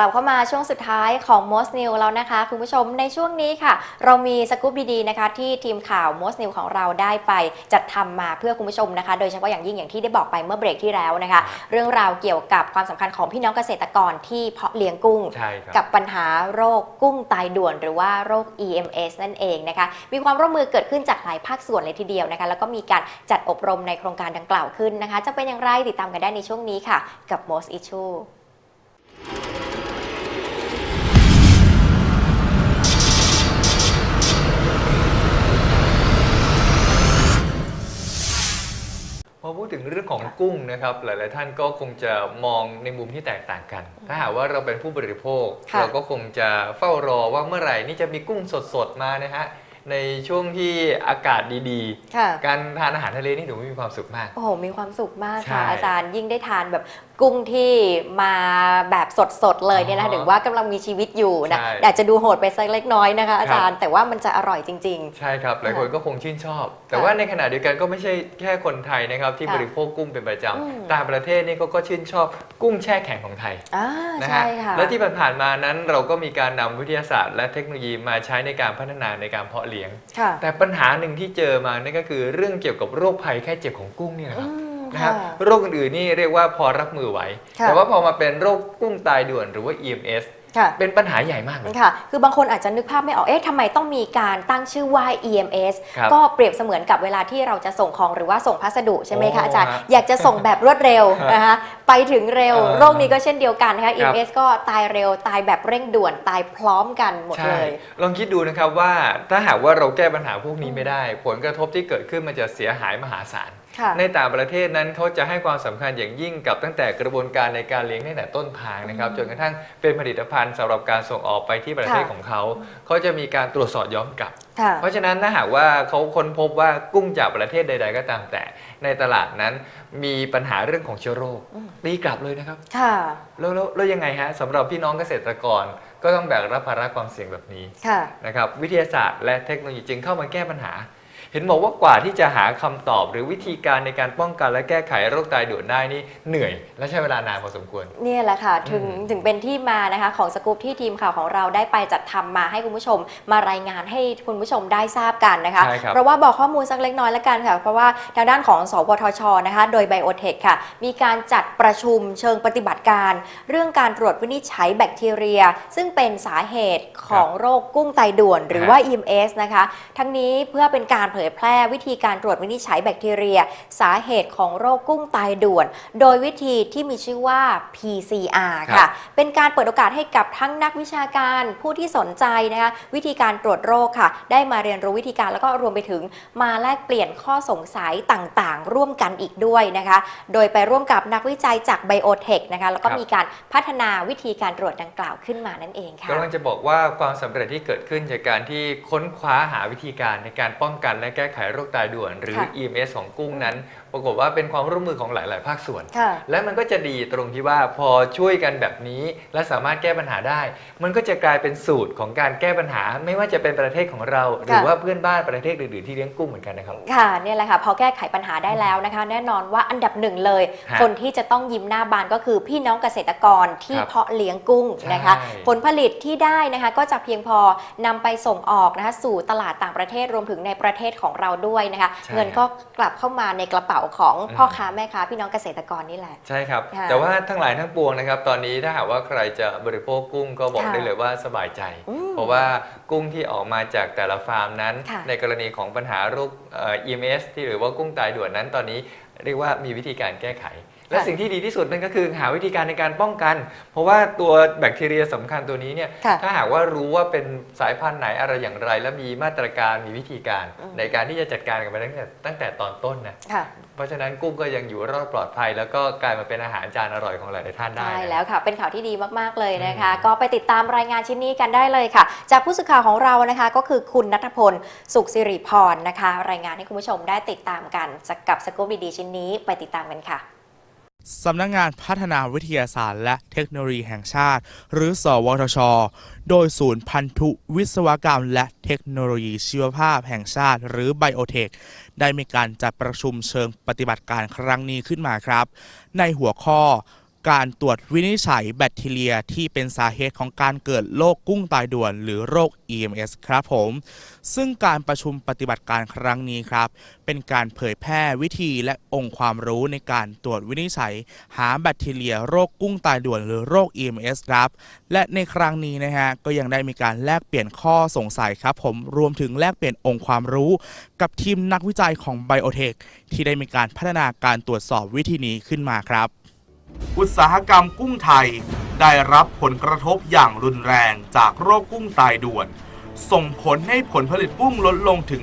ลับเข้ามาช่วงสุดท้ายของ Most New แล้วนะคะ คุณผู้ชมในช่วงนี้ค่ะ เรามีสกู๊ปดีๆนะคะ ที่ทีมข่าว Most New ของเราได้ไปจัดทำมาเพื่อคุณผู้ชมนะคะ โดยเฉพาะอย่างยิ่งอย่างที่ได้บอกไปเมื่อเบรกที่แล้วนะคะ เรื่องราวเกี่ยวกับความสำคัญของพี่น้องเกษตรกรที่เพาะเลี้ยงกุ้งใช่ครับกับปัญหาโรคกุ้งตายด่วน หรือว่าโรค EMS นั่นเองนะคะ มีความร่วมมือเกิดขึ้นจากหลายภาคส่วนเลยทีเดียวนะคะ แล้วก็มีการจัดอบรมในโครงการดังกล่าวขึ้นนะคะ จะเป็นอย่างไรติดตามกันได้ในช่วงนี้ค่ะ กับ Most Issue ถึงเรื่องของกุ้งนะครับ หลาย ๆ ท่านก็คงจะมองในมุมที่แตกต่างกัน ถ้าหากว่าเราเป็นผู้บริโภค ค่ะ เราก็คงจะเฝ้ารอว่าเมื่อไหร่นี่จะมีกุ้งสด ๆ มานะฮะในช่วงที่อากาศดีค่ะ ๆ การทานอาหารทะเลนี่ถือว่ามีความสุขมาก โอ้โห มีความสุขมากใช่ค่ะอาจารย์ยิ่งได้ทานแบบ กุ้งที่มาแบบสดๆเลยเนี่ยนะอ๋อถือว่ากำลังมีชีวิตอยู่นะใช่ อาจจะดูโหดไปสักเล็กน้อยนะคะ อาจารย์แต่ว่ามันจะอร่อยจริง ใช่ครับหลายคนค่ะก็คงชื่นชอบ แต่ค่ะว่าในขณะเดียวกันก็ไม่ใช่แค่คนไทยนะครับที่ค่ะบริโภคกุ้งเป็นประจอืมำต่างประเทศนี่เขาก็ชื่นชอบกุ้งแช่แข็งของไทยๆอ่านะใช่ฮะค่ะ และที่ผ่านๆมานั้นเราก็มีการนำวิทยาศาสตร์ และเทคโนโลยีมาใช้ในการพัฒนาในการเพาะเลี้ยง ค่ะแต่ปัญหาหนึ่งที่เจอมานั่นก็คือเรื่องเกี่ยวกับโรคภัยแค่เจ็บของกุ้งเนี่ยแหละคอืรับม นะครับค่ะโรคอื่นๆนี่เรียกว่าพอรับมือไหวค่ะแต่ว่าพอมาเป็นโรคกุ้งตายด่วนหรือว่า EMS ค่ะเป็นปัญหาใหญ่มากเลยค่ะ คือบางคนอาจจะนึกภาพไม่ออก เอ๊ะทำไมต้องมีการตั้งชื่อว่า EMS ครับก็เปรียบเสมือนกับเวลาที่เราจะส่งของหรือว่าส่งพัสดุใช่ไหมโอ้คะอาจารย์ฮะอยากจะส่งแบบรวดเร็วฮะนะคะไปถึงเร็วเออโรคนี้ก็เช่นเดียวกันนะคะครับ EMS ก็ตายเร็ว ตายแบบเร่งด่วน ตายพร้อมกันหมดใช่เลย ลองคิดดูนะครับว่าถ้าหากว่าเราแก้ปัญหาพวกนี้ไม่ได้ ผลกระทบที่เกิดขึ้นมันจะเสียหายมหาศาลค่ะ ในต่างประเทศนั้นเขาจะให้ความสำคัญอย่างยิ่งกับตั้งแต่กระบวนการในการเลี้ยงตั้งแต่ต้นทางนะครับอืมจนกระทั่งเป็นผลิตภัณฑ์สำหรับการส่งออกไปที่ประเทศค่ะของเขาเขาจะมีการตรวจสอบย้อนกลับค่ะเพราะฉะนั้นถ้าหากว่าเขาค้นพบว่ากุ้งจากประเทศใด ๆ ก็ตามแต่ในตลาดนั้นมีปัญหาเรื่องของเชื้อโรคอืมตีกลับเลยนะครับค่ะแล้วแล้วแล้วยังไงฮะสำหรับพี่น้องเกษตรกรก็ต้องแบกรับภาระความเสี่ยงแบบนี้ค่ะนะครับวิทยาศาสตร์และเทคโนโลยีจึงเข้ามาแก้ปัญหา เห็นบอกว่ากว่าที่จะหาคำตอบหรือวิธีการในการป้องกันและแก้ไขโรคตายด่วนได้นี่เหนื่อย และใช้เวลานานพอสมควรเนี่ยแหละค่ะถึงอืมถึงเป็นที่มานะคะของสกู๊ปที่ทีมข่าวของเราได้ไปจัดทำมาให้คุณผู้ชม มารายงานให้คุณผู้ชมได้ทราบกันนะคะใช่ครับเพราะว่าบอกข้อมูลสักเล็กน้อยแล้วกันค่ะ เพราะว่าทางด้านของสวทชนะคะโดยไบโอเทคค่ะ มีการจัดประชุมเชิงปฏิบัติการ เรื่องการตรวจวินิจฉัยแบคทีเรีย ซึ่งเป็นสาเหตุของโรคกุ้งไตด่วน หรือว่า EMS นะคะ ทั้งนี้เพื่อเป็นการเผยแพร่วิธีการตรวจวินิจฉัยแบคทีเรีย สาเหตุของโรคกุ้งตายด่วน โดยวิธีที่มีชื่อว่า PCR ครัค่ะบเป็นการเปิดโอกาสให้กับทั้งนักวิชาการผู้ที่สนใจนะคะวิธีการตรวจโรคค่ะ ได้มาเรียนรู้วิธีการแล้วก็รวมไปถึงมาแลกเปลี่ยนข้อสงสัยต่างๆ ร่วมกันอีกด้วยนะคะ โดยไปร่วมกับนักวิจัยจากไบโอเทคนะคะแล้วก็ครับมีการพัฒนาวิธีการตรวจดังกล่าวขึ้นมานั่นเองค่ะกำลังจะบอกว่าความสำเร็จที่เกิดขึ้นจากการที่ค้นคว้าหาวิธีการในการป้องกันและแก้ไขโรคตายด่วน หรือค่ะ EMS ของกุ้งนั้น ปรากฏว่าเป็นความร่วมมือของหลาย ๆ ภาคส่วนค่ะและมันก็จะดีตรงที่ว่าพอช่วยกันแบบนี้ และสามารถแก้ปัญหาได้ มันก็จะกลายเป็นสูตรของการแก้ปัญหา ไม่ว่าจะเป็นประเทศของเรา หรือว่าเพื่อนบ้านประเทศอื่น ๆ ที่เลี้ยงกุ้งเหมือนกันนะครับค่ะเนี่ยแหละค่ะพอแก้ไขปัญหาได้แล้วนะคะ แน่นอนว่าอันดับหนึ่งเลยฮะคนที่จะต้องยิ้มหน้าบานก็คือพี่น้องเกษตรกรที่ครับเพาะเลี้ยงกุ้งนะคะใช่ผลผลิตที่ได้นะคะก็จะเพียงพอนำไปส่งออกนะคะสู่ตลาดต่างประเทศรวมถึงในประเทศของเราด้วยนะคะใช่เงินก็กลับเข้ามาในกระเป๋าของอืมพ่อค้าแม่ค้าพี่น้องเกษตรกรนี่แหละ ใช่ครับค่ะแต่ว่าทั้งหลายทั้งปวงนะครับ ตอนนี้ถ้าหากว่าใครจะบริโภคกุ้งก็บอกค่ะได้เลยว่าสบายใจอืมเพราะว่ากุ้งที่ออกมาจากแต่ละฟาร์มนั้นค่ะในกรณีของปัญหาโรคเอ่อ EMS ที่หรือว่ากุ้งตายด่วนนั้นตอนนี้เรียกว่ามีวิธีการแก้ไข และค่ะสิ่งที่ดีที่สุดนั่นก็คือหาวิธีการในการป้องกัน เพราะว่าตัวแบคทีเรียสำคัญตัวนี้เนี่ยค่ะถ้าหากว่ารู้ว่าเป็นสายพันธุ์ไหนอะไรอย่างไร และมีมาตรการมีวิธีการอืมในการที่จะจัดการกันไปตั้งแต่ตั้งแต่ตอนต้นนะค่ะเพราะฉะนั้นกุ้งก็ยังอยู่รอดปลอดภัย แล้วก็กลายมาเป็นอาหารจานอร่อยของหลายๆท่านได้ใช่นะแล้วค่ะเป็นข่าวที่ดีมากๆเลยนะคะอืมก็ไปติดตามรายงานชิ้นนี้กันได้เลยค่ะ จากผู้สื่อข่าวของเรานะคะ ก็คือคุณนัทพลสุขสิริพรนะคะ รายงานให้คุณผู้ชมได้ติดตามกันจากกับสกู๊ปดีๆชิ้นนี้ไปติดตามกันค่ะ สำนักงานพัฒนาวิทยาศาสตร์ และเทคโนโลยีแห่งชาติ หรือ สวทช โดยศูนย์พันธุวิศวกรรม และเทคโนโลยีชีวภาพแห่งชาติ หรือไบโอเทค ได้มีการจัดประชุมเชิงปฏิบัติการครั้งนี้ขึ้นมาครับ ในหัวข้อ การตรวจวินิจฉัยแบคทีเรียที่เป็นสาเหตุของการเกิดโรคกุ้งตายด่วน หรือโรค EMS ครับผม ซึ่งการประชุมปฏิบัติการครั้งนี้ครับ เป็นการเผยแพร่วิธีและองค์ความรู้ในการตรวจวินิจฉัย หาแบคทีเรียโรคกุ้งตายด่วน หรือโรค EMS ครับ และในครั้งนี้นะฮะก็ยังได้มีการแลกเปลี่ยนข้อสงสัยครับ ผมรวมถึงแลกเปลี่ยนองค์ความรู้ กับทีมนักวิจัยของ Biotech ที่ได้มีการพัฒนาการตรวจสอบวิธีนี้ขึ้นมาครับ อุตสาหกรรมกุ้งไทย ได้รับผลกระทบอย่างรุนแรงจากโรคกุ้งตายด่วน ส่งผลให้ผลผลิตกุ้งลดลงถึง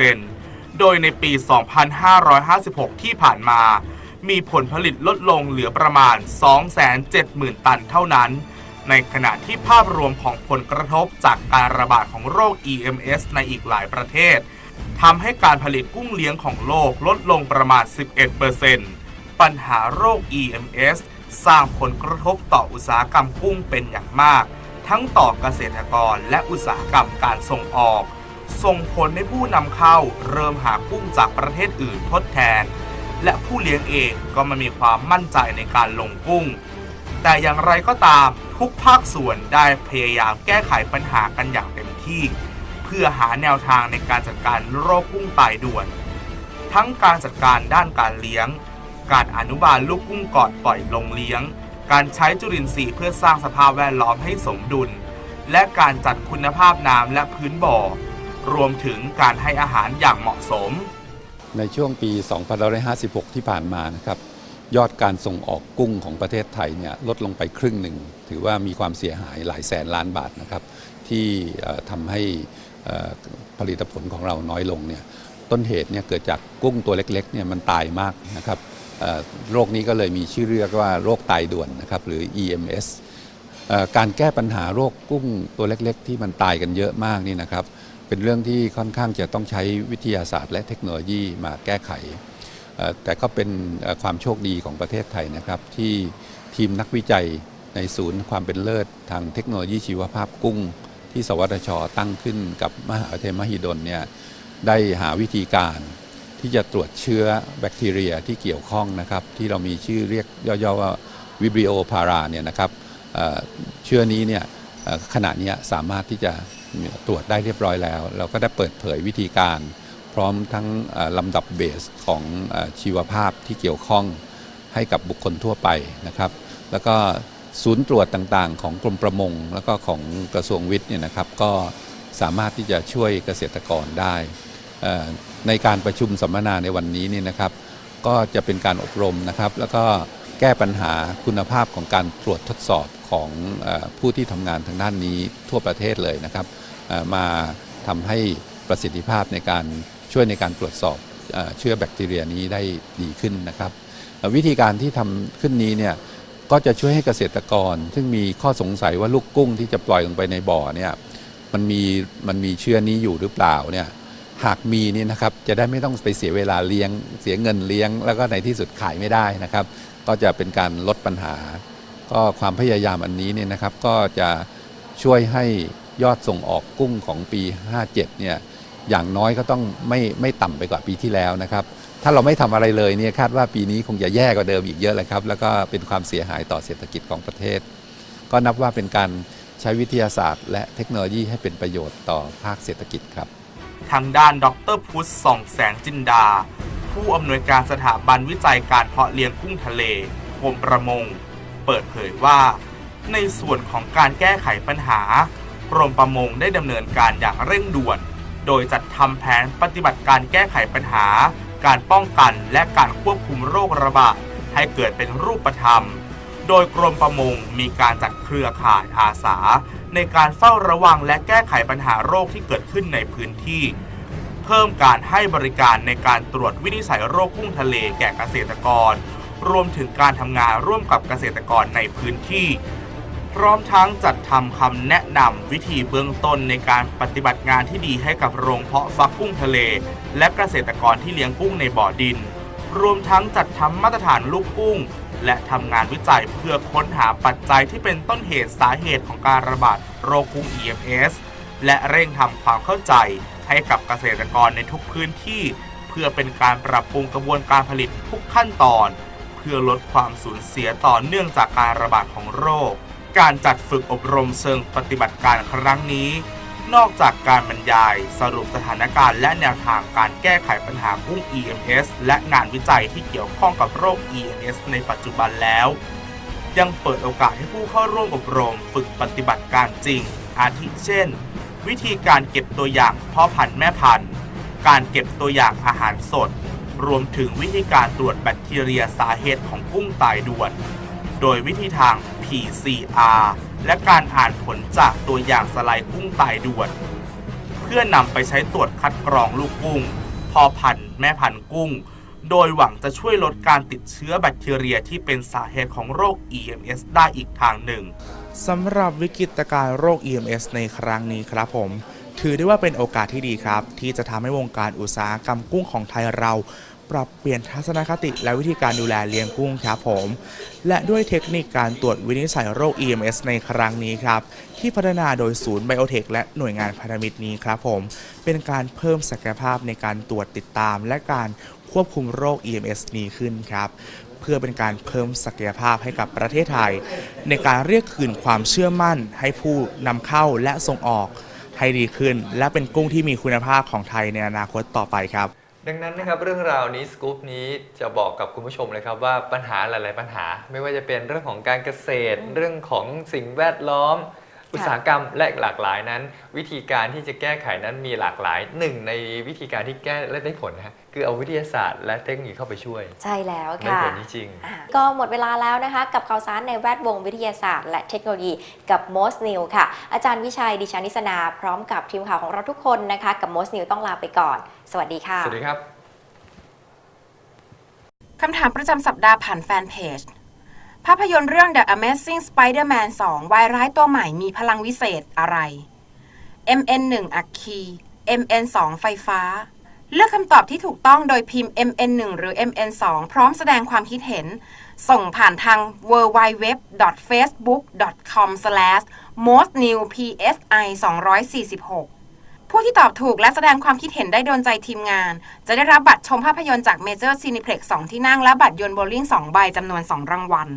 50%โดยในปี 2556 ที่ผ่านมา มีผลผลิตลดลงเหลือประมาณ 270,000 ตันเท่านั้น ในขณะที่ภาพรวมของผลกระทบจากการระบาดของโรค EMS ในอีกหลายประเทศทำให้การผลิตกุ้งเลี้ยงของโลกลดลงประมาณ 11% ปัญหาโรค EMS สร้างผลกระทบต่ออุตสาหกรรมกุ้งเป็นอย่างมาก ทั้งต่อเกษตรกรและอุตสาหกรรมการส่งออก ส่งผลให้ผู้นำเข้าเริ่มหากุ้งจากประเทศอื่นทดแทน และผู้เลี้ยงเองก็ไมามีความมั่นใจในการลงกุ้ง แต่อย่างไรก็ตามทุกภาคส่วนได้พยายามแก้ไขปัญหากันอย่างเต็มที่ เพื่อหาแนวทางในการจัดการโรคกุ้งตายด่วน ทั้งการจัดการด้านการเลี้ยง การอนุบาลลูกกุ้งกอนปล่อยลงเลี้ยง การใช้จุลินทรีย์เพื่อสร้างสภาพแวดล้อมให้สมดุล และการจัดคุณภาพน้ำและพื้นบ่อ รวมถึงการให้อาหารอย่างเหมาะสม ในช่วงปี 2556 ที่ผ่านมานะครับยอดการส่งออกกุ้งของประเทศไทยเนี่ยลดลงไปครึ่งหนึ่ง ถือว่ามีความเสียหายหลายแสนล้านบาทนะครับ ที่ทำให้ผลิตผลของเราน้อยลงเนี่ยต้นเหตุเนี่ยเกิดจากกุ้งตัวเล็กๆเนี่ยมันตายมากนะครับ โรคนี้ก็เลยมีชื่อเรียกว่าโรคตายด่วนนะครับหรือ EMS อการแก้ปัญหาโรคกุ้งตัวเล็กๆ ที่มันตายกันเยอะมากนี่นะครับ เป็นเรื่องที่ค่อนข้างจะต้องใช้วิทยาศาสตร์ และเทคโนโลยีมาแก้ไข แต่ก็เป็นความโชคดีของประเทศไทยนะครับ ที่ทีมนักวิจัยในศูนย์ความเป็นเลิศทางเทคโนโลยีชีวภาพกุ้ง ที่สวทช ตั้งขึ้นกับมหาวิทยาลัยมหิดลเนี่ยได้หาวิธีการ ที่จะตรวจเชื้อแบคทีเรียที่เกี่ยวข้องนะครับ ที่เรามีชื่อเรียกย่อๆว่าวิบริโอพาราเนี่ยนะครับเชื้อนี้เนี่ยขณะนี้สามารถที่จะตรวจได้เรียบร้อยแล้ว เราก็ได้เปิดเผยวิธีการ พร้อมทั้งลำดับเบสของอชีวภาพที่เกี่ยวข้องให้กับบุคคลทั่วไปนะครับ แล้วก็ศูนย์ตรวจต่างๆ ของกรมประมง แล้วก็ของกระทรวงวิทย์เนี่ยนะครับ ก็สามารถที่จะช่วยเกษตรกรได้ ในการประชุมสัมมนาในวันนี้นี่นะครับ ก็จะเป็นการอบรมนะครับ แล้วก็แก้ปัญหาคุณภาพของการตรวจทดสอบของอผู้ที่ทำงานทางด้านนี้ทั่วประเทศเลยนะครับ มาทำให้ประสิทธิภาพในการช่วยในการตรวจสอบเชื้อแบคทีเรียนี้ได้ดีขึ้นนะครับ วิธีการที่ทำขึ้นนี้เนี่ยก็จะช่วยให้เกษตรกร ซึ่งมีข้อสงสัยว่าลูกกุ้งที่จะปล่อยลงไปในบ่อเนี่ยมันมีมันมีเชื้อนี้อยู่หรือเปล่าเนี่ย หากมีนี่นะครับจะได้ไม่ต้องไปเสียเวลาเลี้ยง เสียเงินเลี้ยง แล้วก็ในที่สุดขายไม่ได้นะครับ ก็จะเป็นการลดปัญหา ก็ความพยายามอันนี้เนี่ยนะครับ ก็จะช่วยให้ยอดส่งออกกุ้งของปี 57 เนี่ยอย่างน้อยก็ต้องไม่ไม่ต่ำไปกว่าปีที่แล้วนะครับ ถ้าเราไม่ทำอะไรเลยเนี่ยคาดว่าปีนี้คงจะแย่กว่าเดิมอีกเยอะเลยครับ แล้วก็เป็นความเสียหายต่อเศรษฐกิจของประเทศ ก็นับว่าเป็นการใช้วิทยาศาสตร์ และเทคโนโลยีให้เป็นประโยชน์ต่อภาคเศรษฐกิจครับ ทางด้านดรพุทธส่องแสงจินดา ผู้อำนวยการสถาบันวิจัยการเพาะเลี้ยงกุ้งทะเลกรมประมง เปิดเผยว่า ในส่วนของการแก้ไขปัญหากรมประมงได้ดำเนินการอย่างเร่งด่วน โดยจัดทำแผนปฏิบัติการแก้ไขปัญหา การป้องกันและการควบคุมโรคระบาดให้เกิดเป็นรูปธรรม โดยกรมประมงมีการจัดเครือข่ายอาสา ในการเฝ้าระวังและแก้ไขปัญหาโรคที่เกิดขึ้นในพื้นที่ เพิ่มการให้บริการในการตรวจวินิจฉัยโรคกุ้งทะเลแก่เกษตรกร รวมถึงการทำงานร่วมกับเกษตรกรในพื้นที่ พร้อมทั้งจัดทำคำแนะนำวิธีเบื้องต้นในการปฏิบัติงานที่ดีให้กับโรงเพาะฟักกุ้งทะเล และเกษตรกรที่เลี้ยงกุ้งในบ่อดิน รวมทั้งจัดทำมาตรฐานลูกกุ้ง และทำงานวิจัยเพื่อค้นหาปัจจัยที่เป็นต้นเหตุสาเหตุของการระบาดโรคกุ้ง EMS และเร่งทำความเข้าใจให้กับเกษตรกรในทุกพื้นที่ เพื่อเป็นการปรับปรุงกระบวนการผลิตทุกขั้นตอนเเพื่อลดความสูญเสียต่อเนื่องจากการระบาดของโรค การจัดฝึกอบรมเชิงปฏิบัติการครั้งนี้ นอกจากการบรรยายสรุปสถานการณ์และแนวทางการแก้ไขปัญหากุ้ง EMS และงานวิจัยที่เกี่ยวข้องกับโรค EMS ในปัจจุบันแล้ว ยังเปิดโอกาสให้ผู้เข้าร่วมอบรมฝึกปฏิบัติการจริง อาทิเช่น วิธีการเก็บตัวอย่างพ่อพันธุ์แม่พันธุ์ การเก็บตัวอย่างอาหารสด รวมถึงวิธีการตรวจแบคทีเรียสาเหตุของกุ้งตายด่วน โดยวิธีทาง PCR และการอ่านผลจากตัวอย่างสไลด์กุ้งตายด่วน เพื่อนำไปใช้ตรวจคัดกรองลูกกุ้งพ่อพันธุ์แม่พันธุ์กุ้ง โดยหวังจะช่วยลดการติดเชื้อแบคทีเรียที่เป็นสาเหตุของโรค EMS ได้อีกทางหนึ่งสำหรับวิกฤตการณ์โรค EMS ในครั้งนี้ครับผม ถือได้ว่าเป็นโอกาสที่ดีครับ ที่จะทำให้วงการอุตสาหกรรมกุ้งของไทยเรา ปรับเปลี่ยนทัศนคติและวิธีการดูแลเลี้ยงกุ้งครับผม และด้วยเทคนิคการตรวจวินิจฉัยโรค EMS ในครั้งนี้ครับ ที่พัฒนาโดยศูนย์ไบโอเทคและหน่วยงานพันธมิตรนี้ครับผม เป็นการเพิ่มศักยภาพในการตรวจติดตาม และการควบคุมโรค EMS นี้ขึ้นครับเพื่อเป็นการเพิ่มศักยภาพให้กับประเทศไทย ในการเรียกคืนความเชื่อมั่น ให้ผู้นำเข้าและส่งออกให้ดีขึ้น และเป็นกุ้งที่มีคุณภาพของไทยในอนาคตต่อไปครับ ดังนั้นนะครับเรื่องราวนี้สกู๊ปนี้จะบอกกับคุณผู้ชมเลยครับว่าปัญหาหลาย ๆ ปัญหา ไม่ว่าจะเป็นเรื่องของการเกษตร เรื่องของสิ่งแวดล้อม อุตสาหกรรมและหลากหลายนั้น วิธีการที่จะแก้ไขนั้นมีหลากหลายหนึ่งในวิธีการที่แก้และได้ผลนะฮะคือเอาวิทยาศาสตร์และเทคนิคเข้าไปช่วย ใช่แล้วได้ค่ะผลจริงๆอะก็หมดเวลาแล้วนะคะ กับข่าวสารในแวดวงวิทยาศาสตร์และเทคโนโลยีกับ Most New ค่ะ อาจารย์วิชัยดิฉันนิสนา พร้อมกับทีมข่าวของเราทุกคนนะคะ กับ Most New ต้องลาไปก่อน สวัสดีค่ะ สวัสดีครับคำถามประจำสัปดาห์ผ่านแฟนเพจ ภาพยนตร์เรื่อง The Amazing Spider-Man 2 วายร้ายตัวใหม่มีพลังวิเศษอะไร MN1 อัคคี MN2 ไฟฟ้า เลือกคำตอบที่ถูกต้องโดยพิมพ์ MN1 หรือ MN2 พร้อมแสดงความคิดเห็น ส่งผ่านทาง www.facebook.com/mostnewpsi 246 ผู้ที่ตอบถูกและแสดงความคิดเห็นได้โดนใจทีมงาน จะได้รับบัตรชมภาพยนตร์จาก Major Cineplex 2ที่นั่งและบัตรยนต์โบลิ่ง2ใบจำนวน 2 รางวัล